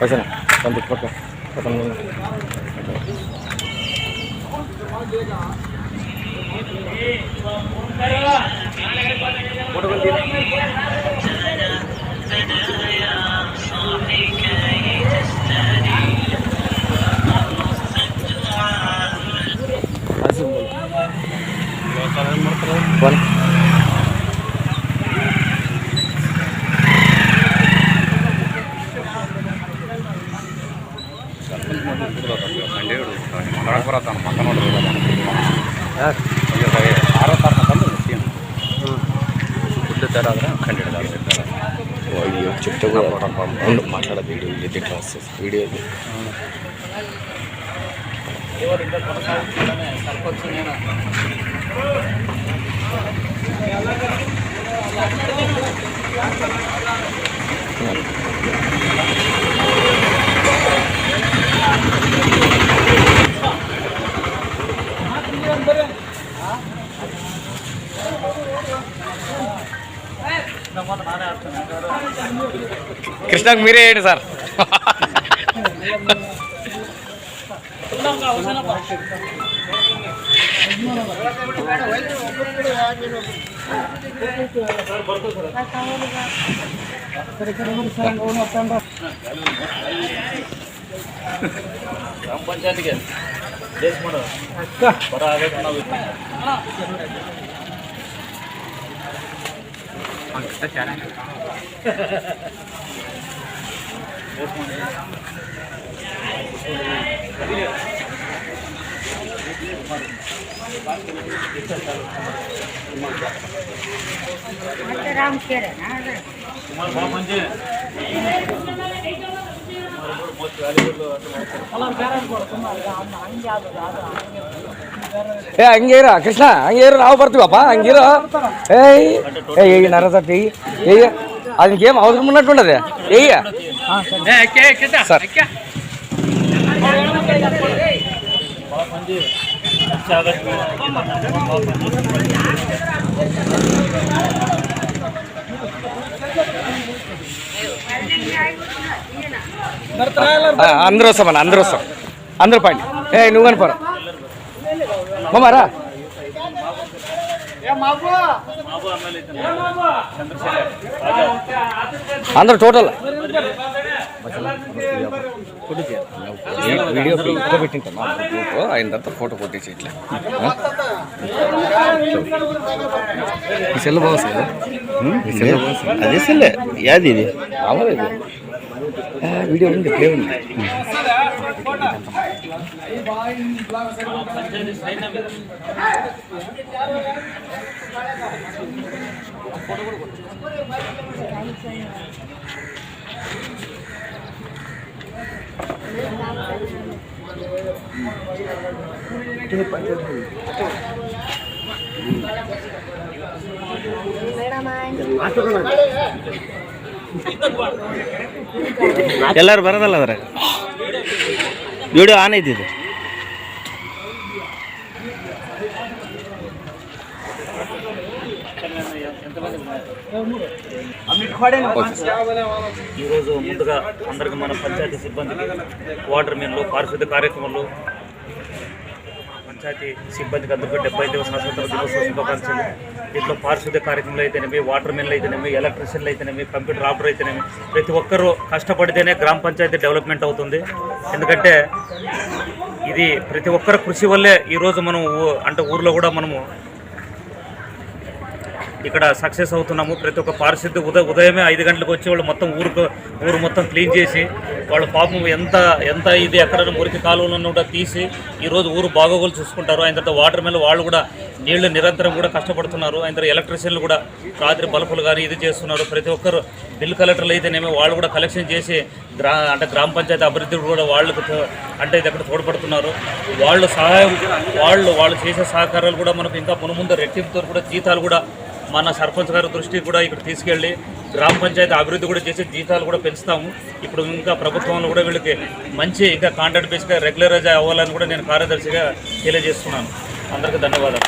पैसा ना पंडित पक्का पसंद नहीं वन ಯಾರು ಆರೋಪ ಬಂದು ಫುಡ್ ಥರ ಆದರೆ ಖಂಡಿತ ಆಗಿರ್ತಾರೆ ಅಯ್ಯೋ ಚಿಟ್ಟಗಳು ಬಂದು ಮಾತಾಡೋದು ವಿಡಿಯೋ ಇದೆ ಕ್ಲಾಸಸ್ ವಿಡಿಯೋ ಇದೆ ಸ್ವಲ್ಪ కృష్ణకు మీరే వేయండి సార్ ರಾಮ್ ಕೇರೇನಾ ಏ ಹಂಗೇರ ಕೃಷ್ಣ ಹಂಗೇರು ನಾವು ಬರ್ತೀವಪ್ಪ ಹಂಗಿರೋ ಏಯ್ ಏಯ್ ನರಸತಿ ಏಯ್ ಅದಕ್ಕೇಮ್ అవసరం ఉన్నట్టుండదు ఏయ్య సార్ ఆ, అందరూ వస్తామన్న అందరూ వస్తాం అందరూ పండి ఏ నువ్వు కనుకోరా మామారా? అందరు టోటల్ వీడియో ఎక్కువ పెట్టింటాం? గ్రూప్ అయిన తర్వాత ఫోటో కొట్టేసి ఇట్లా ఈ సెల్ బాగుంది అదే సెల్లే. యాది ఇది? అవ్వలేదు ವಿಡಿಯೋ ಮುಂದೆ ಕೇಳಿ ಮೇಡಮ್ ಎಲ್ಲರೂ ಬರೋದಲ್ಲ ಅದ್ರಾಗ ವಿಡಿಯೋ ಆನ್ ಐತಿ ಇದು ఈరోజు ముందుగా అందరికి మన పంచాయతీ సిబ్బందికి వాటర్ మెన్లు పారిశుద్ధ్య కార్యక్రమాలు పంచాయతీ సిబ్బందికి అందరికీ డెబ్బై ఐదవ స్వాతంత్ర దినోత్సవ శుభాకాంక్షలు. దీంట్లో పారిశుద్ధ్య కార్యక్రమాలు అయితేనేమి వాటర్ మెన్లు అయితేనేమి ఎలక్ట్రిషియన్లు అయితేనేమి కంప్యూటర్ ఆపరేటర్ అయితేనేమి ప్రతి ఒక్కరూ కష్టపడితేనే గ్రామ పంచాయతీ డెవలప్మెంట్ అవుతుంది. ఎందుకంటే ఇది ప్రతి ఒక్కరి కృషి వల్లే ఈరోజు మనం ఊ- అంటే ఊర్లో కూడా మనము ఇక్కడ సక్సెస్ అవుతున్నాము. ప్రతి ఒక్క పారిశుద్ధి ఉదయ ఉదయమే ఐదు గంటలకు వచ్చి వాళ్ళు మొత్తం ఊరుకు ఊరు మొత్తం క్లీన్ చేసి వాళ్ళ పాపం ఎంత ఎంత ఇది ఎక్కడైనా మురికి కాలువలను కూడా తీసి ఈరోజు ఊరు బాగోగులు చూసుకుంటారు. ఆయన తర్వాత వాటర్ మీద వాళ్ళు కూడా నీళ్ళు నిరంతరం కూడా కష్టపడుతున్నారు. ఆయన తర్వాత ఎలక్ట్రీషియన్లు కూడా రాత్రి బల్బులు కానీ ఇది చేస్తున్నారు. ప్రతి ఒక్కరు బిల్ కలెక్టర్లు అయితేనేమో వాళ్ళు కూడా కలెక్షన్ చేసి గ్రా అంటే గ్రామ పంచాయతీ అభివృద్ధి కూడా వాళ్ళకు అంటే ఇది అక్కడ తోడ్పడుతున్నారు. వాళ్ళు సహాయం వాళ్ళు వాళ్ళు చేసే సహకారాలు కూడా మనకు ఇంకా మునుముందు రెట్టింపుతో కూడా జీతాలు కూడా మన సర్పంచ్ గారి దృష్టికి కూడా ఇక్కడ తీసుకెళ్ళి గ్రామ పంచాయతీ అభివృద్ధి కూడా చేసి జీతాలు కూడా పెంచుతాము. ఇప్పుడు ఇంకా ప్రభుత్వంలో కూడా వీళ్ళకి మంచి ఇంకా కాంట్రాక్ట్ బేస్గా రెగ్యులరైజ్ అవ్వాలని కూడా నేను కార్యదర్శిగా తెలియజేస్తున్నాను. అందరికీ ధన్యవాదాలు.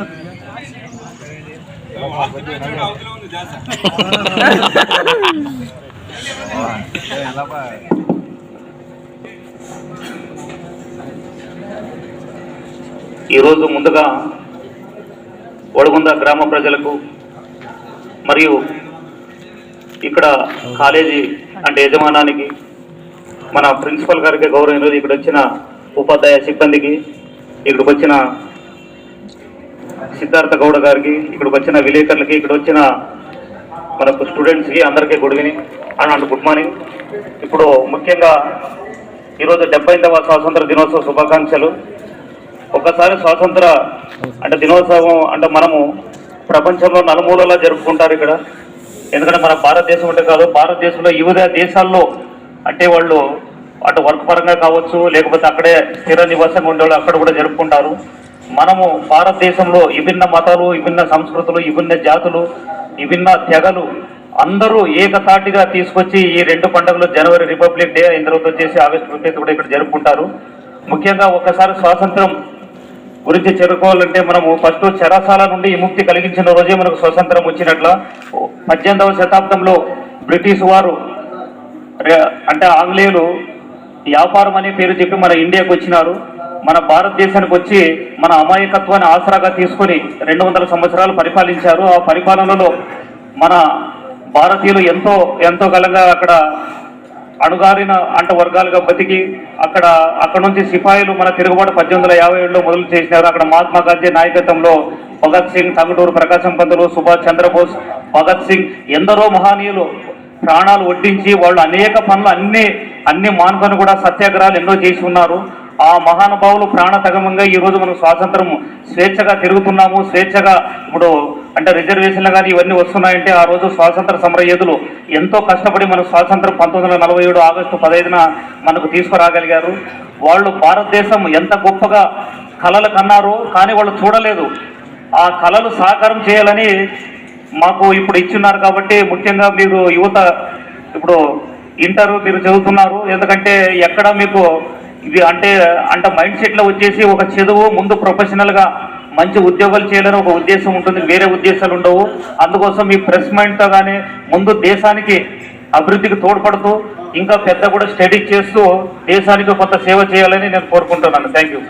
ఈరోజు ముందుగా వడగుంద గ్రామ ప్రజలకు మరియు ఇక్కడ కాలేజీ అంటే యజమానానికి మన ప్రిన్సిపల్ గారికి గౌరవం ఈరోజు ఇక్కడ వచ్చిన ఉపాధ్యాయ సిబ్బందికి ఇక్కడికి వచ్చిన సిద్ధార్థ గౌడ గారికి ఇక్కడికి వచ్చిన విలేకరులకి ఇక్కడ వచ్చిన మనకు స్టూడెంట్స్కి అందరికీ good evening and good morning ఇప్పుడు ముఖ్యంగా ఈరోజు డెబ్బైదవ స్వాతంత్ర దినోత్సవ శుభాకాంక్షలు. ఒక్కసారి స్వాతంత్ర అంటే దినోత్సవం అంటే మనము ప్రపంచంలో నలుమూలలా జరుపుకుంటారు ఇక్కడ. ఎందుకంటే మన భారతదేశం అంటే కాదు భారతదేశంలో వివిధ దేశాల్లో అంటే వాళ్ళు అటు వర్క్ పరంగా కావచ్చు లేకపోతే అక్కడే స్థిర నివాసంగా ఉండేవాళ్ళు అక్కడ కూడా జరుపుకుంటారు. మనము భారతదేశంలో విభిన్న మతాలు విభిన్న సంస్కృతులు విభిన్న జాతులు విభిన్న తెగలు అందరూ ఏకతాటిగా తీసుకొచ్చి ఈ రెండు పండుగలు జనవరి రిపబ్లిక్ డే అయిన తర్వాత వచ్చేసి ఆగస్టు ఫిఫ్టీన్త్ కూడా ఇక్కడ జరుపుకుంటారు. ముఖ్యంగా ఒక్కసారి స్వాతంత్రం గురించి చేరుకోవాలంటే మనము ఫస్ట్ చెరసాల నుండి విముక్తి కలిగించిన రోజే మనకు స్వతంత్రం వచ్చినట్ల. పద్దెనిమిదవ శతాబ్దంలో బ్రిటిష్ వారు అంటే ఆంగ్లేయులు వ్యాపారం అనే పేరు చెప్పి మన ఇండియాకు వచ్చినారు. మన భారతదేశానికి వచ్చి మన అమాయకత్వాన్ని ఆసరాగా తీసుకొని రెండు వందల సంవత్సరాలు పరిపాలించారు. ఆ పరిపాలనలో మన భారతీయులు ఎంతో ఎంతో కలంగా అక్కడ అణుగారిన అంట వర్గాలుగా బతికి అక్కడ అక్కడ నుంచి సిపాయిలు మన తిరుగుబాటు పద్దెనిమిది వందల యాభై ఏడులో మొదలు చేసినారు. అక్కడ మహాత్మా గాంధీ నాయకత్వంలో భగత్ సింగ్ తంగటూరు ప్రకాశం పంతులు సుభాష్ చంద్రబోస్ భగత్ సింగ్ ఎందరో మహనీయులు ప్రాణాలు వడ్డించి వాళ్ళు అనేక పనులు అన్ని అన్ని మానుకొని కూడా సత్యాగ్రహాలు ఎన్నో చేసి ఉన్నారు. ఆ మహానుభావులు ప్రాణతగమంగా ఈ ఈరోజు మనం స్వాతంత్రం స్వేచ్ఛగా తిరుగుతున్నాము స్వేచ్ఛగా ఇప్పుడు అంటే రిజర్వేషన్లు కానీ ఇవన్నీ వస్తున్నాయంటే ఆ రోజు స్వాతంత్ర సమరయోధులు ఎంతో కష్టపడి మన స్వాతంత్రం పంతొమ్మిది వందల నలభై ఏడు ఆగస్టు పదహైదున మనకు తీసుకురాగలిగారు. వాళ్ళు భారతదేశం ఎంత గొప్పగా కళలు కన్నారో కానీ వాళ్ళు చూడలేదు. ఆ కళలు సాకారం చేయాలని మాకు ఇప్పుడు ఇచ్చున్నారు కాబట్టి ముఖ్యంగా మీరు యువత ఇప్పుడు ఇంటర్ మీరు చదువుతున్నారు. ఎందుకంటే ఎక్కడ మీకు ఇది అంటే అంటే మైండ్ సెట్లో వచ్చేసి ఒక చదువు ముందు ప్రొఫెషనల్గా మంచి ఉద్యోగాలు చేయాలని ఒక ఉద్దేశం ఉంటుంది వేరే ఉద్దేశాలు ఉండవు. అందుకోసం మీ ప్రెస్ మైండ్తో కానీ ముందు దేశానికి అభివృద్ధికి తోడ్పడుతూ ఇంకా పెద్ద కూడా స్టడీ చేస్తూ దేశానికి కొంత సేవ చేయాలని నేను కోరుకుంటున్నాను. Thank you